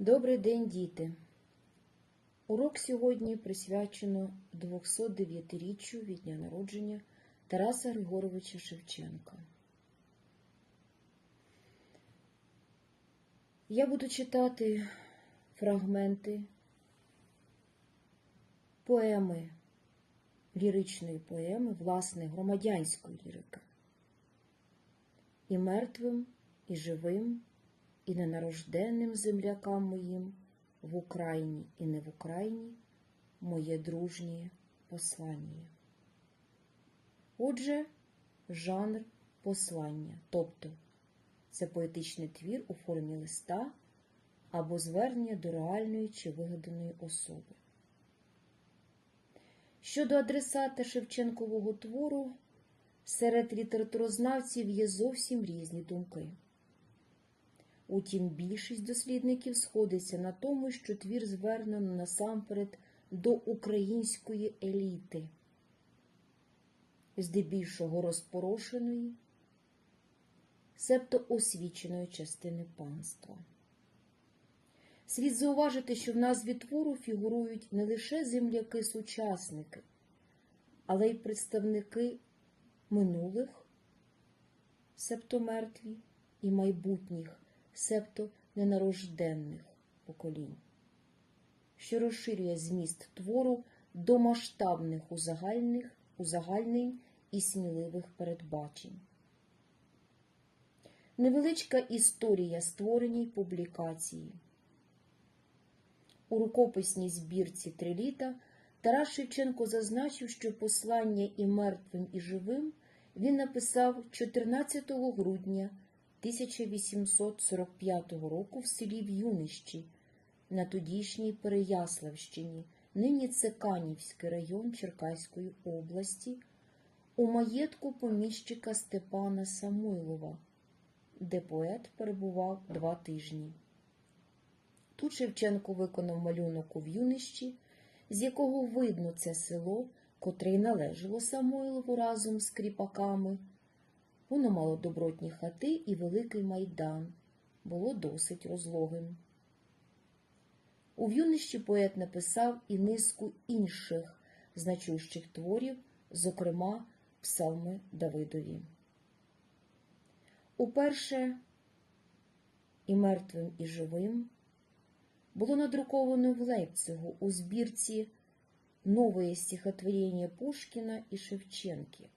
Добрий день, діти! Урок сьогодні присвячено 209-річчю від дня народження Тараса Григоровича Шевченка. Я буду читати фрагменти поеми, ліричної поеми, власне, громадянської лірики. І мертвим, і живим, і ненарожденним землякам моїм в Україні і не в Україні моє дружнє послання. Отже, жанр послання, тобто це поетичний твір у формі листа або звернення до реальної чи вигаданої особи. Щодо адресата Шевченкового твору, серед літературознавців є зовсім різні думки. Утім, більшість дослідників сходиться на тому, що твір звернено насамперед до української еліти, здебільшого розпорошеної, себто освіченої частини панства. Слід зауважити, що в назві твору фігурують не лише земляки-сучасники, але й представники минулих, себто мертві, і майбутніх себто ненарожденних поколінь, що розширює зміст твору до масштабних узагальних, узагальнень і сміливих передбачень. Невеличка історія створення й публікації. У рукописній збірці «Три літа» Тарас Шевченко зазначив, що послання і мертвим, і живим він написав 14 грудня 1845 року в селі В'юнищі на тодішній Переяславщині, нині це Канівський район Черкаської області, у маєтку поміщика Степана Самойлова, де поет перебував два тижні. Тут Шевченко виконав малюнок у В'юнищі, з якого видно це село, котре належало Самойлову разом з кріпаками. Воно мало добротні хати і великий майдан, було досить розлогим. У в'юнищі поет написав і низку інших значущих творів, зокрема псалми Давидові. Уперше і мертвим, і живим було надруковано в Лейпцигу у збірці нове стихотворення Пушкіна і Шевченки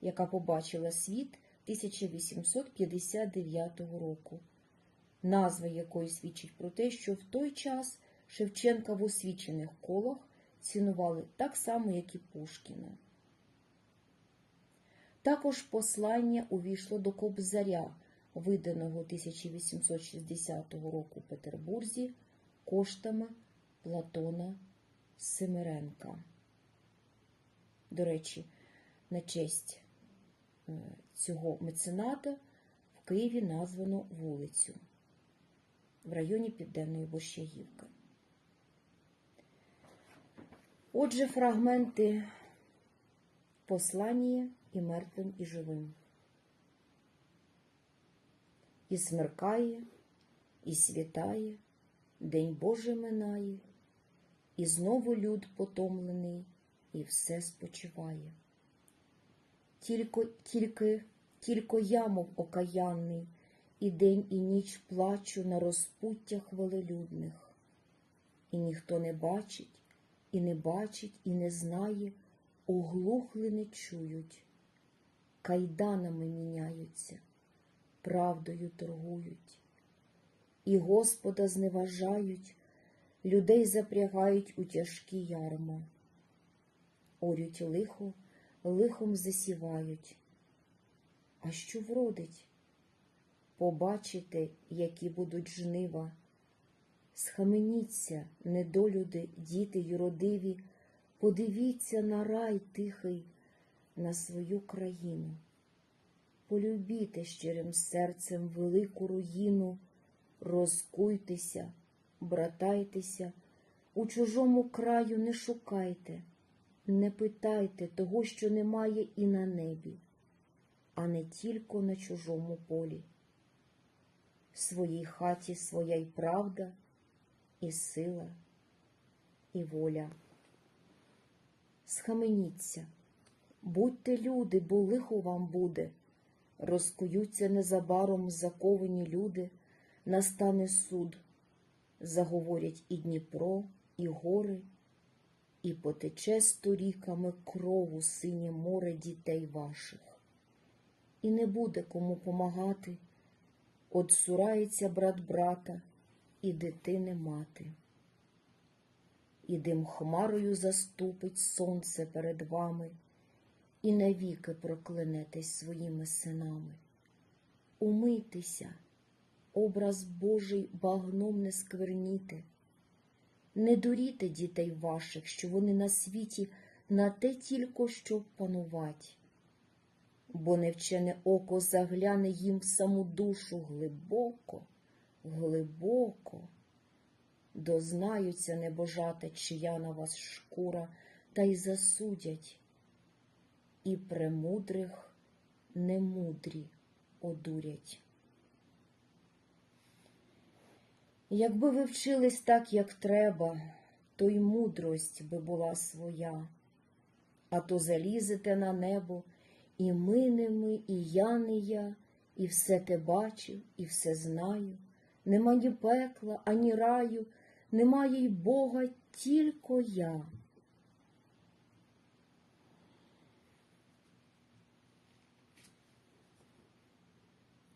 яка побачила світ 1859 року, назва якої свідчить про те, що в той час Шевченка в освічених колах цінували так само, як і Пушкіна. Також послання увійшло до Кобзаря, виданого 1860 року у Петербурзі коштами Платона Семеренка. До речі, на честь цього мецената в Києві названо вулицю в районі Південної Борщагівки. Отже, фрагменти послання і мертвим, і живим. І смеркає, і світає, День Божий минає, і знову люд потомлений, і все спочиває. Тільки, тільки, тільки я, мов окаянний, і день, і ніч плачу на розпуттях велелюдних, і ніхто не бачить, і не бачить, і не знає, оглухли не чують, кайданами міняються, правдою торгують, і Господа зневажають, людей запрягають у тяжкі ярма, орють лихо лихом засівають. А що вродить? Побачите, які будуть жнива. Схаменіться, недолюди, діти юродиві, подивіться на рай тихий, на свою країну. Полюбіте щирим серцем велику руїну, розкуйтеся, братайтеся, у чужому краю не шукайте. Не питайте того, що немає і на небі, а не тільки на чужому полі. В своїй хаті своя й правда, і сила, і воля. Схаменіться, будьте люди, бо лихо вам буде. Розкуються незабаром заковані люди, настане суд. Заговорять і Дніпро, і гори, і потече сторіками крову синє море дітей ваших. І не буде кому помагати, Отсурається брат брата і дитини мати. І дим хмарою заступить сонце перед вами, і навіки проклянетесь своїми синами. Умийтеся, образ Божий багном не скверніте, не дуріте дітей ваших, що вони на світі на те тільки, щоб панувать, бо невчене око загляне їм в саму душу глибоко, глибоко. Дознаються небожата, чия на вас шкура, та й засудять, і премудрих немудрі одурять. Якби ви вчились так, як треба, то й мудрость би була своя, а то залізете на небо, і ми не ми, і я не я, і все те бачив, і все знаю. Нема ні пекла, ані раю, немає й Бога, тільки я.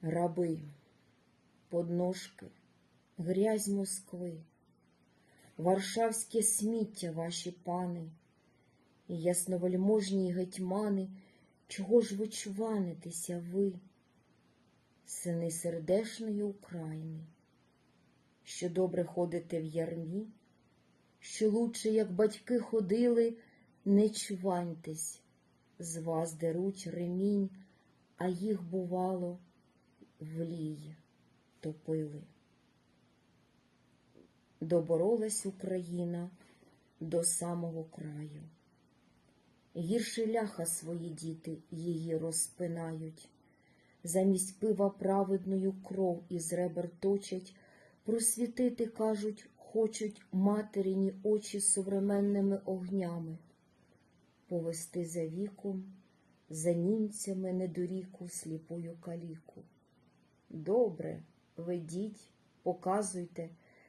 Раби, подножки, грязь Москви, Варшавське сміття ваші пани, і ясновельможні гетьмани, чого ж ви чванитеся ви, сини сердешної України? що добре ходите в ярмі, що лучше, як батьки ходили, не чваньтесь, з вас деруть ремінь, а їх, бувало, в лій топили. Доборолась Україна до самого краю. Гірше ляха свої діти її розпинають, замість пива праведною кров із ребер точать, Просвітити, кажуть, хочуть материні очі современними огнями, повести за віком, за німцями недоріку сліпою каліку. Добре, ведіть, показуйте,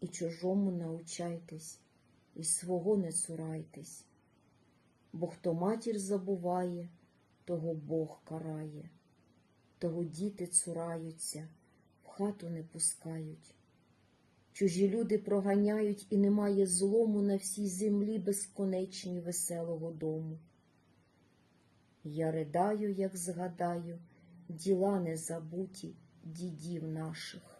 і чужому научайтесь, і свого не цурайтесь, бо хто матір забуває, того Бог карає, того діти цураються в хату не пускають. Чужі люди проганяють, і немає злому на всій землі безконечній веселого дому. Я ридаю, як згадаю, діла незабуті дідів наших.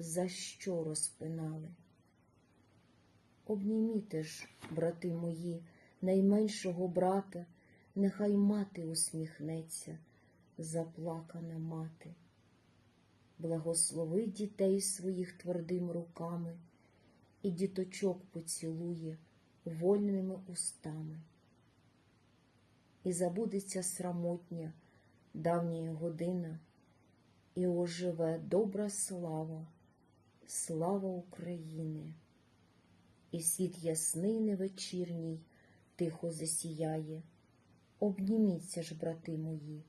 за що розпинали. Обніміте ж, брати мої, найменшого брата, нехай мати усміхнеться, заплакана мати благослови дітей своїх твердими руками і діточок поцілує вольними устами. І забудеться срамотня давня година, і оживе добра слава, слава України, і світ ясний невечірній тихо засіяє. Обніміться ж, брати мої,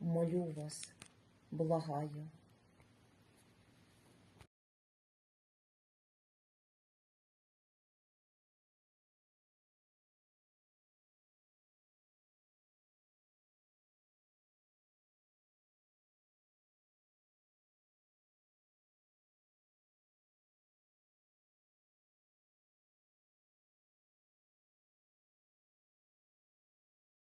молю вас, благаю.